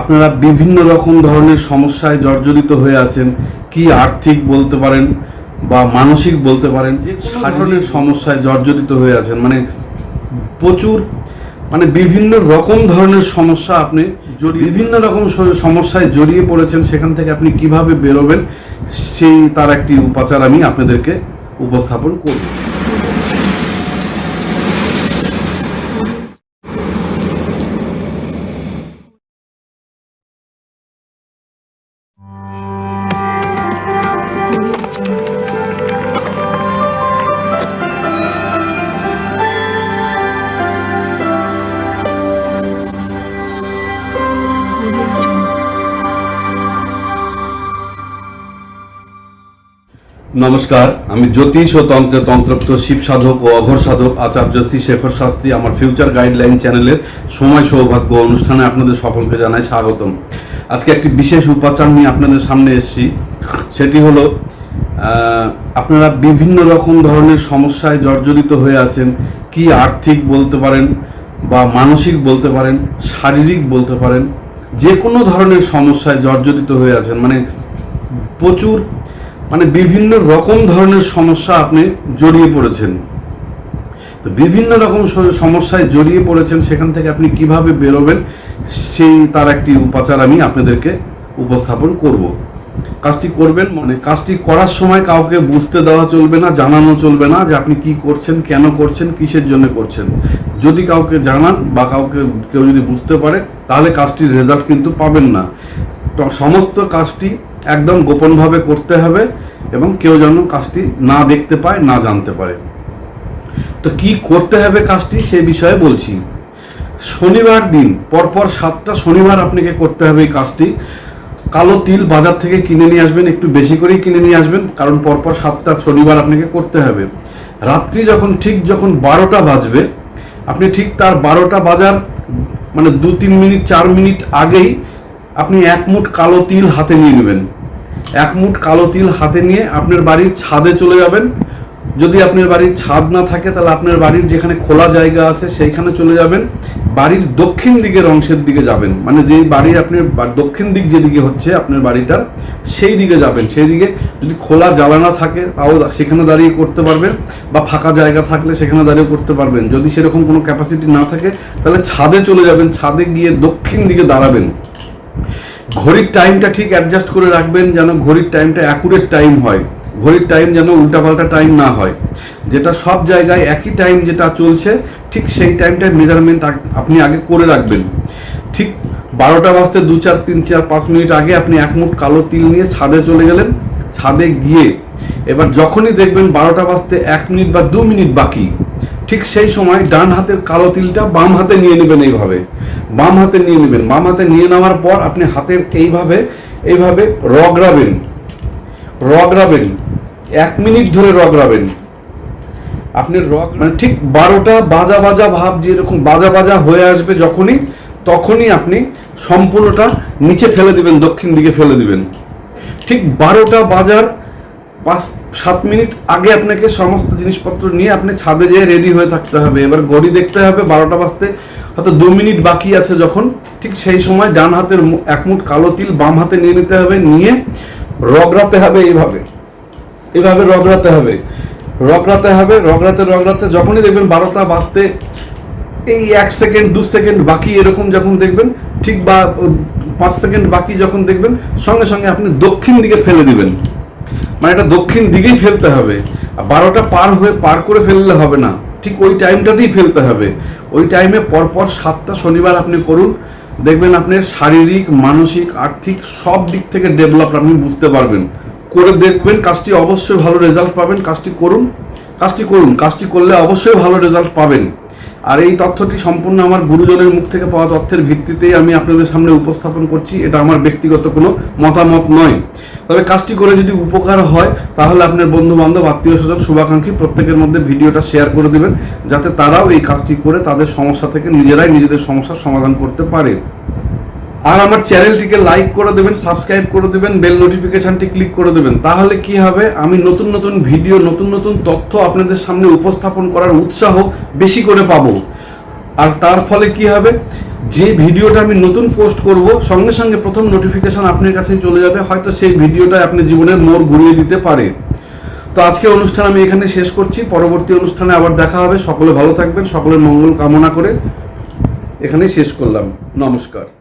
আপনারা বিভিন্ন রকম ধরনের সমস্যায় জর্জরিত হয়ে আছেন কি আর্থিক বলতে পারেন বা মানসিক বলতে পারেন যে ধরনের সমস্যায় জর্জরিত হয়ে আছেন মানে প্রচুর মানে বিভিন্ন রকম ধরনের সমস্যা আপনি বিভিন্ন রকম সমস্যায় জড়িয়ে পড়েছেন সেখান থেকে আপনি কীভাবে বেরোবেন সেই তার একটি উপাচার আমি আপনাদেরকে উপস্থাপন করব। নমস্কার, আমি জ্যোতিষ ও তন্ত্রে তন্ত্রক্ত শিব সাধক ও অঘর সাধক আচার্য শ্রী শেখর শাস্ত্রী আমার ফিউচার গাইডলাইন চ্যানেলের সময় সৌভাগ্য অনুষ্ঠানে আপনাদের সকলকে জানাই স্বাগতম। আজকে একটি বিশেষ উপাচার নিয়ে আপনাদের সামনে এসেছি। সেটি হলো আপনারা বিভিন্ন রকম ধরনের সমস্যায় জর্জরিত হয়ে আছেন, কি আর্থিক বলতে পারেন বা মানসিক বলতে পারেন, শারীরিক বলতে পারেন, যে কোনো ধরনের সমস্যায় জর্জরিত হয়ে আছেন। মানে প্রচুর মানে বিভিন্ন রকম ধরনের সমস্যা আপনি জড়িয়ে পড়েছেন। তো বিভিন্ন রকম সমস্যায় জড়িয়ে পড়েছেন, সেখান থেকে আপনি কীভাবে বেরোবেন, সেই তার একটি উপাচার আমি আপনাদেরকে উপস্থাপন করব। কাজটি করবেন মানে কাজটি করার সময় কাউকে বুঝতে দেওয়া চলবে না, জানানো চলবে না যে আপনি কি করছেন, কেন করছেন, কিসের জন্য করছেন। যদি কাউকে জানান বা কাউকে, কেউ যদি বুঝতে পারে, তাহলে কাজটির রেজাল্ট কিন্তু পাবেন না। সমস্ত কাজটি একদম গোপনভাবে করতে হবে এবং কেউ যেন কাজটি না দেখতে পায়, না জানতে পারে। তো কি করতে হবে কাজটি সে বিষয়ে বলছি। শনিবার দিন, পরপর সাতটা শনিবার আপনাকে করতে হবে এই কাজটি। কালো তিল বাজার থেকে কিনে নিয়ে আসবেন, একটু বেশি করেই কিনে নিয়ে আসবেন, কারণ পরপর সাতটা শনিবার আপনাকে করতে হবে। রাত্রি যখন ঠিক যখন বারোটা বাজবে, আপনি ঠিক তার বারোটা বাজার মানে দু তিন মিনিট, চার মিনিট আগেই আপনি এক মুঠ কালো তিল হাতে নিয়ে নেবেন। এক মুঠ কালো তিল হাতে নিয়ে আপনার বাড়ির ছাদে চলে যাবেন। যদি আপনার বাড়ির ছাদ না থাকে, তাহলে আপনার বাড়ির যেখানে খোলা জায়গা আছে, সেইখানে চলে যাবেন। বাড়ির দক্ষিণ দিকের অংশের দিকে যাবেন। মানে যেই বাড়ির আপনার বা- দক্ষিণ দিক যেদিকে হচ্ছে আপনার বাড়িটার, সেই দিকে যাবেন। সেই দিকে যদি খোলা জ্বালানা থাকে, তাও সেখানে দাঁড়িয়ে করতে পারবেন বা ফাঁকা জায়গা থাকলে সেখানে দাঁড়িয়ে করতে পারবেন। যদি সেরকম কোনো ক্যাপাসিটি না থাকে, তাহলে ছাদে চলে যাবেন। ছাদে গিয়ে দক্ষিণ দিকে দাঁড়াবেন। ঘড়ির টাইমটা ঠিক অ্যাডজাস্ট করে রাখবেন যেন ঘড়ির টাইমটা অ্যাকুরেট টাইম হয়। ঘড়ির টাইম যেন উল্টাপাল্টা টাইম না হয়। যেটা সব জায়গায় একই টাইম যেটা চলছে, ঠিক সেই টাইমটার মেজারমেন্ট আপনি আগে করে রাখবেন। ঠিক বারোটা বাজতে দু চার, তিন চার, পাঁচ মিনিট আগে আপনি এক মুঠ কালো তিল নিয়ে ছাদে চলে গেলেন। ছাদে গিয়ে এবার যখনই দেখবেন বারোটা বাজতে এক মিনিট বা দু মিনিট বাকি ঠিক সেই সময় ডান হাতের কালো তিলটা বাম হাতে নিয়ে নেবেন এইভাবে। বাম হাতে নিয়ে নেবেন। বাম হাতে নিয়ে নেওয়ার পর আপনি হাতের এইভাবে এইভাবে রগড়াবেন। রগড়াবেন। এক মিনিট ধরে রগড়াবেন। আপনি রগ মানে ঠিক বারোটা বাজা বাজা ভাব যেরকম বাজা বাজা হয়ে আসবে যখনই, তখনই আপনি সম্পূর্ণটা নিচে ফেলে দিবেন, দক্ষিণ দিকে ফেলে দিবেন। ঠিক বারোটা বাজার পাঁচ, সাত মিনিট আগে আপনাকে সমস্ত জিনিসপত্র নিয়ে আপনি ছাদে যেয়ে রেডি হয়ে থাকতে হবে। এবার ঘড়ি দেখতে হবে, বারোটা বাজতে হয়তো দু মিনিট বাকি আছে যখন। ঠিক সেই সময় ডান হাতের এক মুঠ কালো তিল বাম হাতে নিয়ে নিতে হবে, নিয়ে রগড়াতে হবে এইভাবে। এভাবে রগড়াতে হবে। রগড়াতে হবে, রগড়াতে রগড়াতে যখনই দেখবেন বারোটা বাজতে এই এক সেকেন্ড, দু সেকেন্ড বাকি এরকম যখন দেখবেন, ঠিক বা, পাঁচ সেকেন্ড বাকি যখন দেখবেন, সঙ্গে সঙ্গে আপনি দক্ষিণ দিকে ফেলে দিবেন। মানে এটা দক্ষিণ দিকেই ফেলতে হবে। বারোটা পার হয়ে পার করে ফেললে হবে না। ঠিক ওই টাইমটাতেই ফেলতে হবে। ওই টাইমে পরপর সাতটা শনিবার আপনি করুন। দেখবেন আপনার শারীরিক, মানসিক, আর্থিক সব দিক থেকে ডেভেলপ আপনি বুঝতে পারবেন। করে দেখবেন কাজটি অবশ্যই ভালো রেজাল্ট পাবেন। কাজটি করুন। কাজটি করুন। কাজটি করলে অবশ্যই ভালো রেজাল্ট পাবেন। আর এই তথ্যটি সম্পূর্ণ আমার গুরুজনের মুখ থেকে পাওয়া তথ্যের ভিত্তিতেই আমি আপনাদের সামনে উপস্থাপন করছি। এটা আমার ব্যক্তিগত কোনো মতামত নয়। তবে কাজটি করে যদি উপকার হয়, তাহলে আপনার বন্ধু বান্ধব আত্মীয় স্বজন শুভাকাঙ্ক্ষী প্রত্যেকের মধ্যে ভিডিওটা শেয়ার করে দেবেন, যাতে তারাও এই কাজটি করে তাদের সমস্যা থেকে নিজেরাই নিজেদের সমস্যার সমাধান করতে পারে। আর আমার চ্যানেলটিকে লাইক করে দেবেন সাবস্ক্রাইব করে দেবেন বেল নোটিফিকেশনটি ক্লিক করে দেবেন। তাহলে কি হবে? আমি নতুন নতুন ভিডিও নতুন নতুন তথ্য আপনাদের সামনে উপস্থাপন করার উৎসাহ বেশি করে পাবো। আর তার ফলে কি হবে? যে ভিডিওটা আমি নতুন পোস্ট করব, সঙ্গে সঙ্গে প্রথম নোটিফিকেশন আপনার কাছে চলে যাবে, হয়তো সেই ভিডিওটা আপনি জীবনের মোড় ঘুরিয়ে দিতে পারে। তো আজকে অনুষ্ঠান আমি এখানে শেষ করছি। পরবর্তী অনুষ্ঠানে আবার দেখা হবে। সকলে ভালো থাকবেন, সকলের মঙ্গল কামনা করে এখানেই শেষ করলাম। নমস্কার।